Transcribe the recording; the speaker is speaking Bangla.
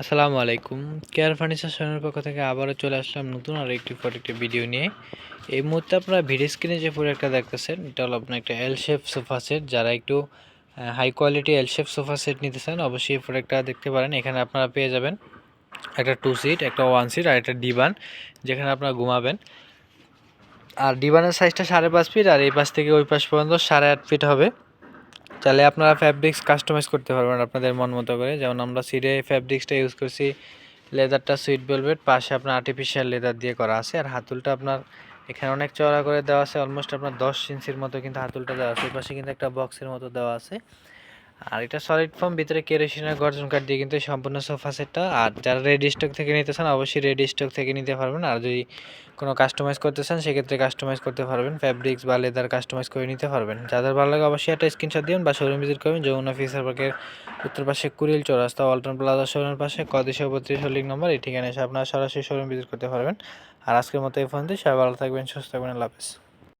আসসালামু আলাইকুম। কেয়ার ফার্নিচার শোরুমের পক্ষ থেকে আবারও চলে আসলাম নতুন আর একটি প্রোডাক্টের ভিডিও নিয়ে। এই মুহূর্তে আপনারা ভিডিও স্ক্রিনে যে প্রোডাক্টটা দেখতেছেন, এটা হলো আপনার একটা এল শেপ সোফা সেট যারা একটু high quality L shape sofa set নিতে চান, অবশ্যই এই প্রোডাক্টটা দেখতে পারেন। এখানে আপনারা পেয়ে যাবেন একটা টু সিট একটা ওয়ান সিট আর একটা ডিবান যেখানে আপনারা ঘুমাবেন। আর ডিবানের সাইজটা সাড়ে পাঁচ ফিট আর এই পাশ থেকে ওই পাশ পর্যন্ত সাড়ে আট ফিট হবে। তাহলে আপনারা ফ্যাব্রিক্স কাস্টমাইজ করতে পারবেন আপনাদের মন মতো করে। যেমন আমরা সিডে ফ্যাব্রিক্সটা ইউজ করছি, লেদারটা সুইট ভেলভেট পাশে আপনার আর্টিফিশিয়াল লেদার দিয়ে করা আছে। আর হাতুলটা আপনার এখানে অনেক চড়া করে দেওয়া আছে অলমোস্ট আপনার দশ ইঞ্চির মতো কিন্তু হাতুলটা দেওয়া আছে। পাশে কিন্তু একটা বক্সের মতো দেওয়া আছে। আর এটা সলিড ফর্ম ভিতরে কেরোসিনের গর্জন কাঠ দিয়ে কিন্তু সম্পূর্ণ সোফা সেটটা আর যারা রেডি স্টক থেকে নিতে চান, অবশ্যই রেডি স্টক থেকে নিতে পারবেন। আর যদি কোনো কাস্টমাইজ করতে চান, সেক্ষেত্রে কাস্টমাইজ করতে পারবেন। ফ্যাব্রিক্স বা লেদার কাস্টমাইজ করে নিতে পারবেন। যাদের ভালো লাগে, অবশ্যই একটা স্ক্রিনশট দিন বা শোরুম ভিজিট করবেন। যমুনা ফিসার পার্কের উত্তর পাশে কুড়িল চৌরাস্তা, ওয়ালটন প্লাজা শোরুমের পাশে কদিশো বত্রিশ লিং নম্বর এই ঠিকানায় এসে আপনারা সরাসরি শোরুম ভিজিট করতে পারবেন। আর আজকের মতো এই ফোন দিয়ে সবাই ভালো থাকবেন, সুস্থ থাকবেন, আল্লাহ হাফেজ।